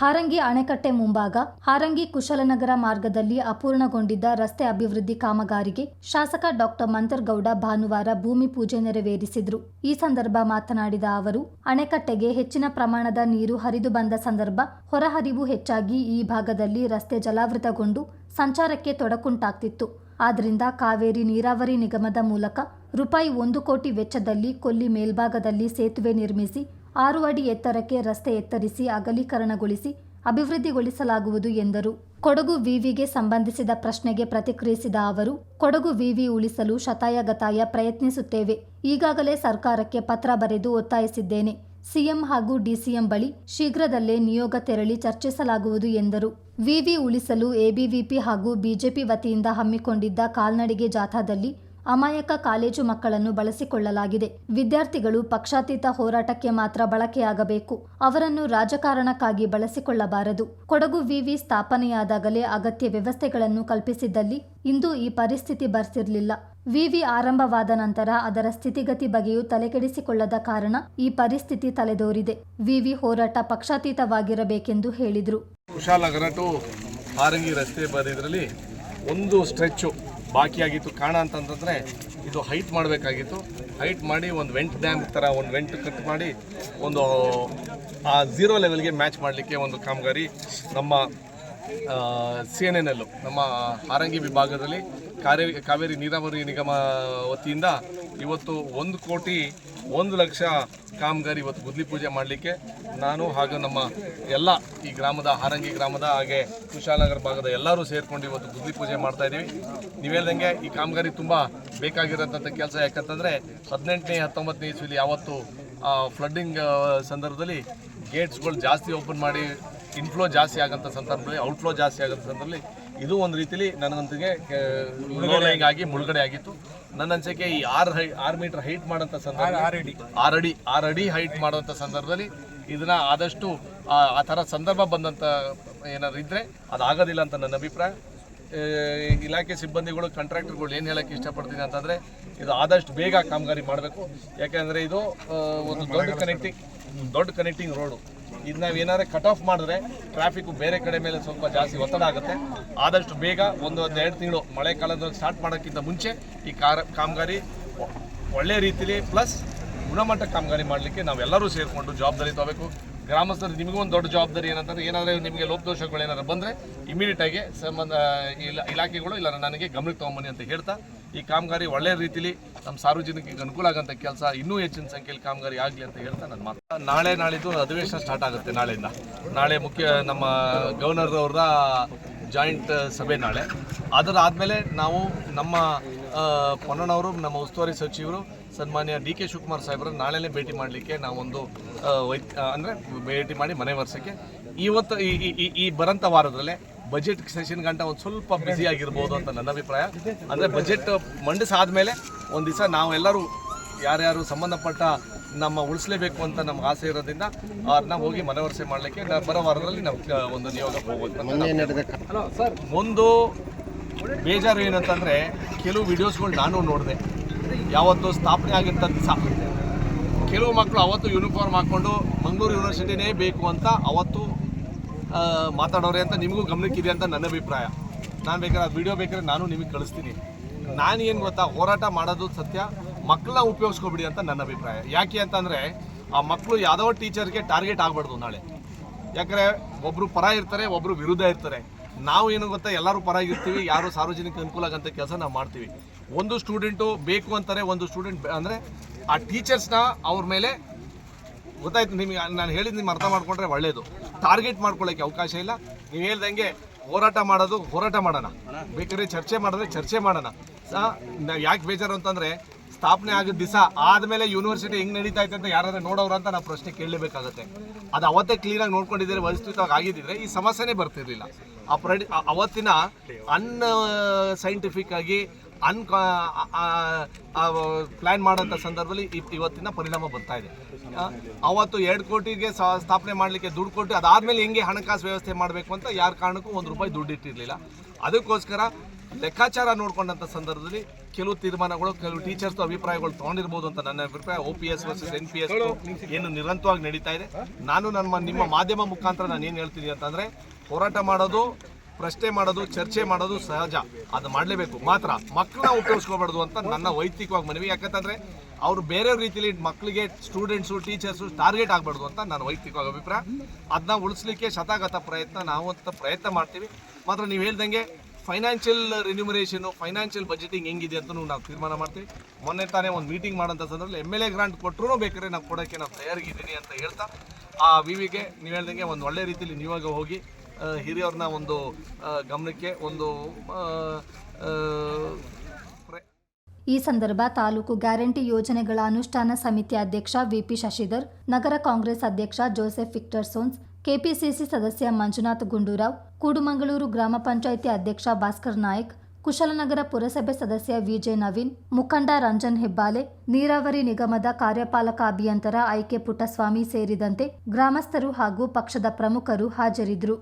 ಹಾರಂಗಿ ಅಣೆಕಟ್ಟೆ ಮುಂಭಾಗ, ಹಾರಂಗಿ ಕುಶಲನಗರ ಮಾರ್ಗದಲ್ಲಿ ಅಪೂರ್ಣಗೊಂಡಿದ್ದ ರಸ್ತೆ ಅಭಿವೃದ್ಧಿ ಕಾಮಗಾರಿಗೆ ಶಾಸಕ ಡಾಕ್ಟರ್ ಮಂತರ್ಗೌಡ ಭಾನುವಾರ ಭೂಮಿ ಪೂಜೆ ನೆರವೇರಿಸಿದ್ರು. ಈ ಸಂದರ್ಭ ಮಾತನಾಡಿದ ಅವರು, ಅಣೆಕಟ್ಟೆಗೆ ಹೆಚ್ಚಿನ ಪ್ರಮಾಣದ ನೀರು ಹರಿದು ಬಂದ ಸಂದರ್ಭ ಹೊರಹರಿವು ಹೆಚ್ಚಾಗಿ ಈ ಭಾಗದಲ್ಲಿ ರಸ್ತೆ ಜಲಾವೃತಗೊಂಡು ಸಂಚಾರಕ್ಕೆ ತೊಡಕುಂಟಾಗ್ತಿತ್ತು. ಆದ್ದರಿಂದ ಕಾವೇರಿ ನೀರಾವರಿ ನಿಗಮದ ಮೂಲಕ ರೂಪಾಯಿ ಒಂದು ಕೋಟಿ ವೆಚ್ಚದಲ್ಲಿ ಕೊಲ್ಲಿ ಮೇಲ್ಭಾಗದಲ್ಲಿ ಸೇತುವೆ ನಿರ್ಮಿಸಿ ಆರು ಅಡಿ ಎತ್ತರಕ್ಕೆ ರಸ್ತೆ ಎತ್ತರಿಸಿ ಅಗಲೀಕರಣಗೊಳಿಸಿ ಅಭಿವೃದ್ಧಿಗೊಳಿಸಲಾಗುವುದು ಎಂದರು. ಕೊಡಗು ವಿವಿಗೆ ಸಂಬಂಧಿಸಿದ ಪ್ರಶ್ನೆಗೆ ಪ್ರತಿಕ್ರಿಯಿಸಿದ ಅವರು, ಕೊಡಗು ವಿವಿ ಉಳಿಸಲು ಶತಾಯಗತಾಯ ಪ್ರಯತ್ನಿಸುತ್ತೇವೆ. ಈಗಾಗಲೇ ಸರ್ಕಾರಕ್ಕೆ ಪತ್ರ ಬರೆದು ಒತ್ತಾಯಿಸಿದ್ದೇನೆ. ಸಿಎಂ ಹಾಗೂ ಡಿಸಿಎಂ ಬಳಿ ಶೀಘ್ರದಲ್ಲೇ ನಿಯೋಗ ತೆರಳಿ ಚರ್ಚಿಸಲಾಗುವುದು ಎಂದರು. ವಿವಿ ಉಳಿಸಲು ಎಬಿವಿಪಿ ಹಾಗೂ ಬಿಜೆಪಿ ವತಿಯಿಂದ ಹಮ್ಮಿಕೊಂಡಿದ್ದ ಕಾಲ್ನಡಿಗೆ ಜಾಥಾದಲ್ಲಿ ಅಮಾಯಕ ಕಾಲೇಜು ಮಕ್ಕಳನ್ನು ಬಳಸಿಕೊಳ್ಳಲಾಗಿದೆ. ವಿದ್ಯಾರ್ಥಿಗಳು ಪಕ್ಷಾತೀತ ಹೋರಾಟಕ್ಕೆ ಮಾತ್ರ ಬಳಕೆಯಾಗಬೇಕು. ಅವರನ್ನು ರಾಜಕಾರಣಕ್ಕಾಗಿ ಬಳಸಿಕೊಳ್ಳಬಾರದು. ಕೊಡಗು ವಿವಿ ಸ್ಥಾಪನೆಯಾದಾಗಲೇ ಅಗತ್ಯ ವ್ಯವಸ್ಥೆಗಳನ್ನು ಕಲ್ಪಿಸಿದ್ದಲ್ಲಿ ಇಂದು ಈ ಪರಿಸ್ಥಿತಿ ಬರ್ತಿರಲಿಲ್ಲ. ವಿವಿ ಆರಂಭವಾದ ನಂತರ ಅದರ ಸ್ಥಿತಿಗತಿ ಬಗೆಯೂ ತಲೆಕೆಡಿಸಿಕೊಳ್ಳದ ಕಾರಣ ಈ ಪರಿಸ್ಥಿತಿ ತಲೆದೋರಿದೆ. ವಿವಿ ಹೋರಾಟ ಪಕ್ಷಾತೀತವಾಗಿರಬೇಕೆಂದು ಹೇಳಿದರು. ಟು ಹಾರಂಗಿ ರಸ್ತೆ ಬದಿದ್ರಲ್ಲಿ ಒಂದು ಸ್ಟ್ರೆಚ್ಚು ಬಾಕಿಯಾಗಿತ್ತು. ಕಾರಣ ಅಂತಂತಂದರೆ ಇದು ಹೈಟ್ ಮಾಡಬೇಕಾಗಿತ್ತು. ಹೈಟ್ ಮಾಡಿ ಒಂದು ವೆಂಟ್ ಡ್ಯಾಮ್ ಥರ ಒಂದು ವೆಂಟ್ ಕಟ್ ಮಾಡಿ ಒಂದು, ಆ ಝೀರೋ ಲೆವೆಲ್ಗೆ ಮ್ಯಾಚ್ ಮಾಡಲಿಕ್ಕೆ ಒಂದು ಕಾಮಗಾರಿ ನಮ್ಮ ಸಿ ಎನ್ ಎನ್ ಎಲ್ಲು ನಮ್ಮ ಹಾರಂಗಿ ವಿಭಾಗದಲ್ಲಿ ಕಾವೇರಿ ಕಾವೇರಿ ನೀರಾವರಿ ನಿಗಮ ವತಿಯಿಂದ ಇವತ್ತು ಒಂದು ಕೋಟಿ ಒಂದು ಲಕ್ಷ ಕಾಮಗಾರಿ ಇವತ್ತು ಗುದ್ಲಿ ಪೂಜೆ ಮಾಡಲಿಕ್ಕೆ ನಾನು ಹಾಗೂ ನಮ್ಮ ಎಲ್ಲ ಈ ಗ್ರಾಮದ, ಹಾರಂಗಿ ಗ್ರಾಮದ ಹಾಗೆ ಕುಶಾಲನಗರ ಭಾಗದ ಎಲ್ಲರೂ ಸೇರಿಕೊಂಡು ಇವತ್ತು ಗುದ್ಲಿ ಪೂಜೆ ಮಾಡ್ತಾ ಇದ್ದೀವಿ. ನೀವು ಹೇಳ್ದಂಗೆ ಈ ಕಾಮಗಾರಿ ತುಂಬ ಬೇಕಾಗಿರೋಂಥ ಕೆಲಸ ಯಾಕಂತಂದರೆ ಹದಿನೆಂಟನೇ, ಹತ್ತೊಂಬತ್ತನೇ ಇಸ್ವಿಲಿ ಯಾವತ್ತು ಫ್ಲಡ್ಡಿಂಗ್ ಸಂದರ್ಭದಲ್ಲಿ ಗೇಟ್ಸ್ಗಳು ಜಾಸ್ತಿ ಓಪನ್ ಮಾಡಿ ಇನ್ಫ್ಲೋ ಜಾಸ್ತಿ ಆಗೋಂಥ ಸಂದರ್ಭದಲ್ಲಿ ಔಟ್ಫ್ಲೋ ಜಾಸ್ತಿ ಆಗೋಂಥ ಸಂದರ್ಭದಲ್ಲಿ ಇದು ಒಂದು ರೀತಿಲಿ ನನಗಂತಿಗೆ ಲೋಲೈಂಗ್ ಆಗಿ ಮುಳುಗಡೆ ಆಗಿತ್ತು. ನನ್ನ ಅನ್ಸಿಕೆ ಈ ಆರು ಹೈ ಆರು ಮೀಟರ್ ಹೈಟ್ ಮಾಡೋಂಥ ಸಂದರ್ಭ ಆರು ಅಡಿ. ಆರು ಅಡಿ ಹೈಟ್ ಮಾಡುವಂಥ ಸಂದರ್ಭದಲ್ಲಿ ಇದನ್ನ ಆದಷ್ಟು ಆ ಥರ ಸಂದರ್ಭ ಬಂದಂಥ ಏನಾದ್ರು ಇದ್ದರೆ ಅದಾಗೋದಿಲ್ಲ ಅಂತ ನನ್ನ ಅಭಿಪ್ರಾಯ. ಇಲಾಖೆ ಸಿಬ್ಬಂದಿಗಳು ಕಾಂಟ್ರಾಕ್ಟರ್ಗಳು ಏನು ಹೇಳಕ್ಕೆ ಇಷ್ಟಪಡ್ತೀನಿ ಅಂತಂದರೆ ಇದು ಆದಷ್ಟು ಬೇಗ ಕಾಮಗಾರಿ ಮಾಡಬೇಕು. ಯಾಕೆಂದರೆ ಇದು ಒಂದು ದೊಡ್ಡ ಕನೆಕ್ಟಿಂಗ್ ದೊಡ್ಡ ಕನೆಕ್ಟಿಂಗ್ ರೋಡು ಇದು ನಾವು ಏನಾದ್ರೆ ಕಟ್ ಆಫ್ ಮಾಡಿದ್ರೆ ಟ್ರಾಫಿಕ್ ಬೇರೆ ಕಡೆ ಮೇಲೆ ಸ್ವಲ್ಪ ಜಾಸ್ತಿ ಒತ್ತಡ ಆಗುತ್ತೆ. ಆದಷ್ಟು ಬೇಗ ಒಂದು ಎರಡು ತಿಂಗಳು ಮಳೆಗಾಲದಲ್ಲಿ ಸ್ಟಾರ್ಟ್ ಮಾಡೋಕ್ಕಿಂತ ಮುಂಚೆ ಈ ಕಾರ, ಕಾಮಗಾರಿ ಒಳ್ಳೆ ರೀತಿಲಿ ಪ್ಲಸ್ ಗುಣಮಟ್ಟ ಕಾಮಗಾರಿ ಮಾಡಲಿಕ್ಕೆ ನಾವೆಲ್ಲರೂ ಸೇರಿಕೊಂಡು ಜವಾಬ್ದಾರಿ ತಗೋಬೇಕು. ಗ್ರಾಮಸ್ಥರು ನಿಮಗೂ ಒಂದು ದೊಡ್ಡ ಜವಾಬ್ದಾರಿ ಏನಂತಂದ್ರೆ, ಏನಾದರೂ ನಿಮಗೆ ಲೋಪದೋಷಗಳು ಏನಾದ್ರು ಬಂದರೆ ಇಮಿಡಿಯೇಟ್ ಆಗಿ ಸಂಬಂಧ ಇಲಾಖೆಗಳು ಇಲ್ಲ, ನನಗೆ ಗಮನಕ್ಕೆ ತೊಗೊಂಬನ್ನಿ ಅಂತ ಹೇಳ್ತಾ, ಈ ಕಾಮಗಾರಿ ಒಳ್ಳೆಯ ರೀತಿಲಿ ನಮ್ಮ ಸಾರ್ವಜನಿಕರಿಗೆ ಅನುಕೂಲ ಆಗೋಂಥ ಕೆಲಸ ಇನ್ನೂ ಹೆಚ್ಚಿನ ಸಂಖ್ಯೆಯಲ್ಲಿ ಕಾಮಗಾರಿ ಆಗಲಿ ಅಂತ ಹೇಳ್ತಾ ನನ್ನ ಮಾತು. ನಾಳೆ ನಾಳಿದ್ದು ಅಧಿವೇಶನ ಸ್ಟಾರ್ಟ್ ಆಗುತ್ತೆ ನಾಳೆಯಿಂದ. ನಾಳೆ ಮುಖ್ಯ ನಮ್ಮ ಗವರ್ನರ್ ಅವರ ಜಾಯಿಂಟ್ ಸಭೆ ನಾಳೆ. ಅದರ ಆದಮೇಲೆ ನಾವು ನಮ್ಮ ಪೊನ್ನಣ್ಣವರು, ನಮ್ಮ ಉಸ್ತುವಾರಿ ಸಚಿವರು ಸನ್ಮಾನ್ಯ ಡಿ ಕೆ ಶಿವಕುಮಾರ್ ಸಾಹೇಬ್ರನ್ನ ನಾಳೆನೇ ಭೇಟಿ ಮಾಡಲಿಕ್ಕೆ ನಾವೊಂದು ವೈದ್ ಅಂದರೆ ಭೇಟಿ ಮಾಡಿ ಮನೆ ವರ್ಷಕ್ಕೆ ಇವತ್ತು ಈ ಈ- ಈ ಬರಂಥ ವಾರದಲ್ಲೇ ಬಜೆಟ್ ಸೆಷನ್ ಗಂಟ ಒಂದು ಸ್ವಲ್ಪ ಬ್ಯುಸಿ ಆಗಿರ್ಬೋದು ಅಂತ ನನ್ನ ಅಭಿಪ್ರಾಯ. ಅಂದರೆ ಬಜೆಟ್ ಮಂಡಿಸಾದ್ಮೇಲೆ ಒಂದು ದಿವಸ ನಾವೆಲ್ಲರೂ ಯಾರ್ಯಾರು ಸಂಬಂಧಪಟ್ಟ ನಮ್ಮ ಉಳಿಸಲೇಬೇಕು ಅಂತ ನಮ್ಗೆ ಆಸೆ ಇರೋದ್ರಿಂದ ಅವ್ರನ್ನ ಹೋಗಿ ಮನವರಿಸೆ ಮಾಡಲಿಕ್ಕೆ ಬರೋ ವಾರದಲ್ಲಿ ನಾವು ಒಂದು ನಿಯೋಗ ನಾವು- ಒಂದು ಬೇಜಾರು ಏನಂತಂದರೆ ಕೆಲವು ವಿಡಿಯೋಸ್ಗಳು ನಾನು ನೋಡಿದೆ. ಯಾವತ್ತು ಸ್ಥಾಪನೆ ದಿವಸ ಕೆಲವು ಮಕ್ಕಳು ಅವತ್ತು ಯೂನಿಫಾರ್ಮ್ ಹಾಕ್ಕೊಂಡು ಮಂಗಳೂರು ಯೂನಿವರ್ಸಿಟಿನೇ ಬೇಕು ಅಂತ ಅವತ್ತು ಮಾತಾಡೋರೆ ಅಂತ ನಿಮಗೂ ಗಮನಕ್ಕಿದೆ ಅಂತ ನನ್ನ ಅಭಿಪ್ರಾಯ. ನಾನು ಬೇಕಾದ್ರೆ ಆ ವಿಡಿಯೋ ಬೇಕಾದ್ರೆ ನಾನು ನಿಮಗೆ ಕಳಿಸ್ತೀನಿ. ನಾನು ಏನು ಗೊತ್ತಾ, ಹೋರಾಟ ಮಾಡೋದು ಸತ್ಯ, ಮಕ್ಕಳನ್ನ ಉಪಯೋಗಿಸ್ಕೊಬಿಡಿ ಅಂತ ನನ್ನ ಅಭಿಪ್ರಾಯ. ಯಾಕೆ ಅಂತಂದರೆ, ಆ ಮಕ್ಕಳು ಯಾವುದೋ ಟೀಚರ್ಗೆ ಟಾರ್ಗೆಟ್ ಆಗಬಾರ್ದು ನಾಳೆ. ಯಾಕಂದರೆ ಒಬ್ಬರು ಪರ ಇರ್ತಾರೆ ಒಬ್ಬರು ವಿರುದ್ಧ ಇರ್ತಾರೆ. ನಾವು ಏನು ಗೊತ್ತಾ, ಎಲ್ಲರೂ ಪರ ಇರ್ತೀವಿ ಯಾರು ಸಾರ್ವಜನಿಕ ಅನುಕೂಲ ಆಗಂತ ಕೆಲಸ ನಾವು ಮಾಡ್ತೀವಿ. ಒಂದು ಸ್ಟೂಡೆಂಟು ಬೇಕು ಅಂತಾರೆ, ಒಂದು ಸ್ಟೂಡೆಂಟ್ ಅಂದರೆ ಆ ಟೀಚರ್ಸ್ನ ಅವ್ರ ಮೇಲೆ ಗೊತ್ತಾಯ್ತು ನಿಮಗೆ, ನಾನು ಹೇಳಿದ ನಿಮ್ಮ ಅರ್ಥ ಮಾಡ್ಕೊಂಡ್ರೆ ಒಳ್ಳೆಯದು ಟಾರ್ಗೆಟ್ ಮಾಡ್ಕೊಳ್ಳೋಕೆ ಅವಕಾಶ ಇಲ್ಲ. ನೀವು ಹೇಳ್ದಂಗೆ ಹೋರಾಟ ಮಾಡೋದು ಹೋರಾಟ ಮಾಡೋಣ. ಬೇಕಾದ್ರೆ ಚರ್ಚೆ ಮಾಡಿದ್ರೆ ಚರ್ಚೆ ಮಾಡೋಣ. ನಾವು ಯಾಕೆ ಬೇಜಾರು ಅಂತಂದರೆ ಸ್ಥಾಪನೆ ಆಗಿದ ದಿವಸ ಆದಮೇಲೆ ಯೂನಿವರ್ಸಿಟಿ ಹೆಂಗೆ ನಡೀತಾ ಐತೆ ಅಂತ ಯಾರಾದ್ರೂ ನೋಡೋರು ಅಂತ ನಾವು ಪ್ರಶ್ನೆ ಕೇಳಲೇಬೇಕಾಗುತ್ತೆ. ಅದು ಅವತ್ತೇ ಕ್ಲೀನಾಗಿ ನೋಡ್ಕೊಂಡಿದ್ರೆ ವ್ಯವಸ್ಥಿತವಾಗಿ ಆಗಿದ್ದಿದ್ರೆ ಈ ಸಮಸ್ಯೆನೇ ಬರ್ತಿರಲಿಲ್ಲ. ಆ ಪ್ರಡಿ ಅವತ್ತಿನ ಅನ್ ಸೈಂಟಿಫಿಕ್ ಆಗಿ ಅನ್ ಪ್ಲ್ಯಾನ್ ಮಾಡೋಂಥ ಸಂದರ್ಭದಲ್ಲಿ ಇವ್- ಇವತ್ತಿನ ಪರಿಣಾಮ ಬರ್ತಾ ಇದೆ. ಅವತ್ತು ಎರಡು ಕೋಟಿಗೆ ಸ್ಥಾಪನೆ ಮಾಡಲಿಕ್ಕೆ ದುಡ್ಡು ಕೊಟ್ಟು ಅದಾದಮೇಲೆ ಹೆಂಗೆ ಹಣಕಾಸು ವ್ಯವಸ್ಥೆ ಮಾಡಬೇಕು ಅಂತ ಯಾರ ಕಾರಣಕ್ಕೂ ಒಂದು ರೂಪಾಯಿ ದುಡ್ಡು ಇಟ್ಟಿರಲಿಲ್ಲ. ಅದಕ್ಕೋಸ್ಕರ ಲೆಕ್ಕಾಚಾರ ನೋಡ್ಕೊಂಡಂಥ ಸಂದರ್ಭದಲ್ಲಿ ಕೆಲವು ತೀರ್ಮಾನಗಳು, ಕೆಲವು ಟೀಚರ್ಸ್ ಅಭಿಪ್ರಾಯಗಳು ತೊಗೊಂಡಿರ್ಬೋದು ಅಂತ ನನ್ನ ಅಭಿಪ್ರಾಯ. O P S versus N P S ಏನು ನಿರಂತರವಾಗಿ ನಡೀತಾ ಇದೆ. ನಾನು ನಮ್ಮ ನಿಮ್ಮ ಮಾಧ್ಯಮ ಮುಖಾಂತರ ನಾನು ಏನು ಹೇಳ್ತೀನಿ ಅಂತಂದ್ರೆ, ಹೋರಾಟ ಮಾಡೋದು ಪ್ರಶ್ನೆ ಮಾಡೋದು, ಚರ್ಚೆ ಮಾಡೋದು ಸಹಜ. ಅದು ಮಾಡಲೇಬೇಕು. ಮಾತ್ರ ಮಕ್ಕಳನ್ನ ಉಪಯೋಗಿಸ್ಕೋಬಾರ್ದು ಅಂತ ನನ್ನ ವೈಯಕ್ತಿಕವಾಗಿ ಮನವಿ. ಯಾಕಂತಂದ್ರೆ ಅವ್ರು ಬೇರೆ ರೀತಿಲಿ ಮಕ್ಕಳಿಗೆ ಸ್ಟೂಡೆಂಟ್ಸು ಟೀಚರ್ಸು ಟಾರ್ಗೆಟ್ ಆಗಬಾರ್ದು ಅಂತ ನನ್ನ ವೈಯಕ್ತಿಕವಾಗಿ ಅಭಿಪ್ರಾಯ. ಅದನ್ನ ಉಳಿಸ್ಲಿಕ್ಕೆ ಶತಾಗತ ಪ್ರಯತ್ನ ನಾವು ಅಂತ ಪ್ರಯತ್ನ ಮಾಡ್ತೀವಿ. ಮಾತ್ರ ನೀವು ಹೇಳ್ದಂಗೆ ಫೈನಾನ್ಷಿಯಲ್ ರಿನ್ಯೂಮರೇಷನು ಫೈನಾನ್ಷಿಯಲ್ ಬಜೆಟಿಂಗ್ ಹೆಂಗಿದೆ ಅಂತ ನಾವು ತೀರ್ಮಾನ ಮಾಡ್ತೀವಿ. ಮೊನ್ನೆ ತಾನೇ ಒಂದು ಮೀಟಿಂಗ್ ಮಾಡೋಂಥ ಸಂದರ್ಭದಲ್ಲಿ ಎಂ ಎಲ್ ಎ ಗ್ರಾಂಟ್ ಕೊಟ್ಟರು ಬೇಕಾದ್ರೆ ನಾವು ಕೊಡೋಕ್ಕೆ ನಾವು ತಯಾರಿಗಿದ್ದೀನಿ ಅಂತ ಹೇಳ್ತಾ, ಆ ವಿವಿಗೆ ನೀವು ಹೇಳ್ದಂಗೆ ಒಂದು ಒಳ್ಳೆ ರೀತಿಯಲ್ಲಿ ನೀವಾಗ ಹೋಗಿ ಹಿರಿಯವ್ರನ್ನ ಒಂದು ಗಮನಕ್ಕೆ ಒಂದು ಈ ಸಂದರ್ಭ ತಾಲೂಕು ಗ್ಯಾರಂಟಿ ಯೋಜನೆಗಳ ಅನುಷ್ಠಾನ ಸಮಿತಿ ಅಧ್ಯಕ್ಷ ವಿಪಿ ಶಶಿಧರ್, ನಗರ ಕಾಂಗ್ರೆಸ್ ಅಧ್ಯಕ್ಷ ಜೋಸೆಫ್ ವಿಕ್ಟರ್ ಸೋನ್ಸ್, ಕೆಪಿಸಿಸಿ ಸದಸ್ಯ ಮಂಜುನಾಥ್ ಗುಂಡೂರಾವ್, ಕೂಡುಮಂಗಳೂರು ಗ್ರಾಮ ಪಂಚಾಯಿತಿ ಅಧ್ಯಕ್ಷ ಭಾಸ್ಕರ್ ನಾಯಕ್, ಕುಶಲನಗರ ಪುರಸಭೆ ಸದಸ್ಯ ವಿಜೆ ನವೀನ್, ಮುಖಂಡ ರಂಜನ್ ಹೆಬ್ಬಾಲೆ, ನೀರಾವರಿ ನಿಗಮದ ಕಾರ್ಯಪಾಲಕ ಅಭಿಯಂತರ ಐಕೆ ಪುಟ್ಟಸ್ವಾಮಿ ಸೇರಿದಂತೆ ಗ್ರಾಮಸ್ಥರು ಹಾಗೂ ಪಕ್ಷದ ಪ್ರಮುಖರು ಹಾಜರಿದ್ದರು.